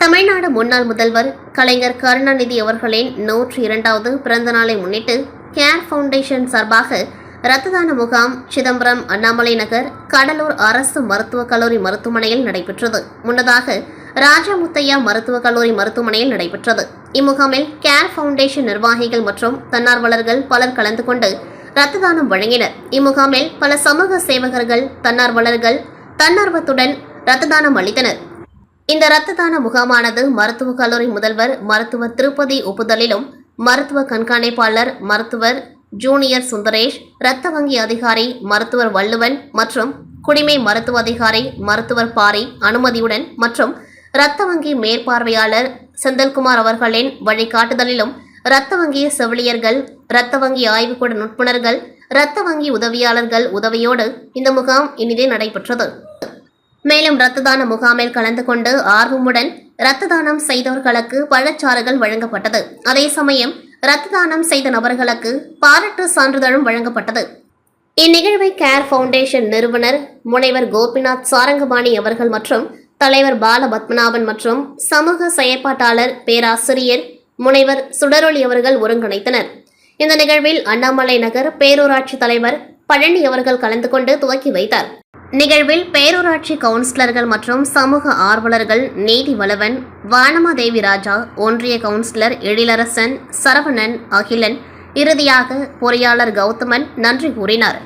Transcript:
தமிழ்நாடு முன்னாள் முதல்வர் கலைஞர் கருணாநிதி அவர்களின் நூற்றி இரண்டாவது பிறந்த நாளை முன்னிட்டு கேர் ஃபவுண்டேஷன் சார்பாக இரத்த தான முகாம் சிதம்பரம் அண்ணாமலை நகர் கடலூர் அரசு மருத்துவக் கல்லூரி மருத்துவமனையில் நடைபெற்றது. முன்னதாக ராஜமுத்தையா மருத்துவக் கல்லூரி மருத்துவமனையில் நடைபெற்றது. இம்முகாமில் கேர் ஃபவுண்டேஷன் நிர்வாகிகள் மற்றும் தன்னார்வலர்கள் பலர் கலந்து கொண்டு இரத்த தானம் வழங்கினர். இம்முகாமில் பல சமூக சேவகர்கள் தன்னார்வலர்கள் தன்னார்வத்துடன் இரத்த தானம் அளித்தனர். இந்த இரத்த தான முகாமானது மருத்துவக் கல்லூரி முதல்வர் மருத்துவர் திருப்பதி ஒப்புதலிலும் மருத்துவ கண்காணிப்பாளர் மருத்துவர் ஜூனியர் சுந்தரேஷ் இரத்த வங்கி அதிகாரி மருத்துவர் வள்ளுவன் மற்றும் குடிமை மருத்துவ அதிகாரி மருத்துவர் பாரி அனுமதியுடன் மற்றும் இரத்த வங்கி மேற்பார்வையாளர் செந்தில்குமார் அவர்களின் வழிகாட்டுதலிலும் இரத்த வங்கி செவிலியர்கள் இரத்த வங்கி ஆய்வுக்கூட நுட்புணர்கள் இரத்த வங்கி உதவியாளர்கள் உதவியோடு இந்த முகாம் இனிதே நடைபெற்றது. மேலும் இரத்த தான முகாமில் கலந்து கொண்டு ஆர்வமுடன் இரத்த தானம் செய்தவர்களுக்கு பழச்சாறுகள் வழங்கப்பட்டது. அதே சமயம் இரத்த தானம் செய்த நபர்களுக்கு பாராட்டு சான்றிதழும் வழங்கப்பட்டது. இந்நிகழ்வை கேர் ஃபவுண்டேஷன் நிறுவனர் முனைவர் கோபிநாத் சாரங்கபாணி அவர்கள் மற்றும் தலைவர் பால பத்மநாபன் மற்றும் சமூக செயற்பாட்டாளர் பேராசிரியர் முனைவர் சுடரொளி அவர்கள் ஒருங்கிணைத்தனர். இந்த நிகழ்வில் அண்ணாமலை நகர் பேரூராட்சி தலைவர் பழனி அவர்கள் கலந்து கொண்டு துவக்கி வைத்தார். நிகழ்வில் பேரூராட்சி கவுன்சிலர்கள் மற்றும் சமூக ஆர்வலர்கள் நீதி வளவன் வானமாதேவி ராஜா ஒன்றிய கவுன்சிலர் எழிலரசன் சரவணன் அகிலன் இறுதியாக பொறியாளர் கௌதமன் நன்றி கூறினார்.